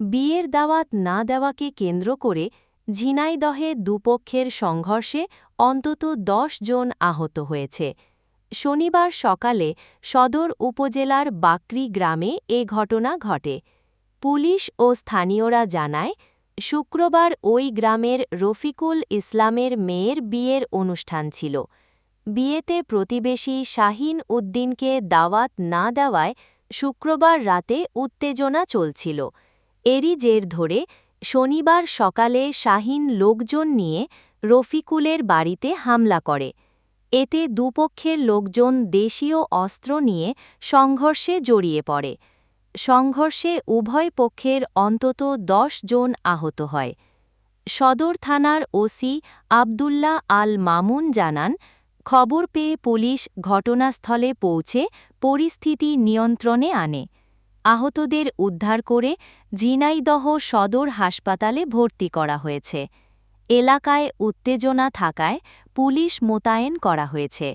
বিয়ের দাওয়াত না দেওয়াকে কেন্দ্র করে ঝিনাইদহে দুপক্ষের সংঘর্ষে অন্তত দশ জন আহত হয়েছে। শনিবার সকালে সদর উপজেলার বাকরি গ্রামে এ ঘটনা ঘটে। পুলিশ ও স্থানীয়রা জানায়, শুক্রবার ওই গ্রামের রফিকুল ইসলামের মেয়ের বিয়ের অনুষ্ঠান ছিল। বিয়েতে প্রতিবেশী শাহিন উদ্দিনকে দাওয়াত না দেওয়ায় শুক্রবার রাতে উত্তেজনা চলছিল। এরই জের ধরে শনিবার সকালে শাহিন লোকজন নিয়ে রফিকুলের বাড়িতে হামলা করে। এতে দুপক্ষের লোকজন দেশীয় অস্ত্র নিয়ে সংঘর্ষে জড়িয়ে পড়ে। সংঘর্ষে উভয় পক্ষের অন্তত দশ জন আহত হয়। সদর থানার ওসি আবদুল্লাহ আল মামুন জানান, খবর পেয়ে পুলিশ ঘটনাস্থলে পৌঁছে পরিস্থিতি নিয়ন্ত্রণে আনে। আহতদের উদ্ধার করে ঝিনাইদহ সদর হাসপাতালে ভর্তি করা হয়েছে। এলাকায় উত্তেজনা থাকায় পুলিশ মোতায়েন করা হয়েছে।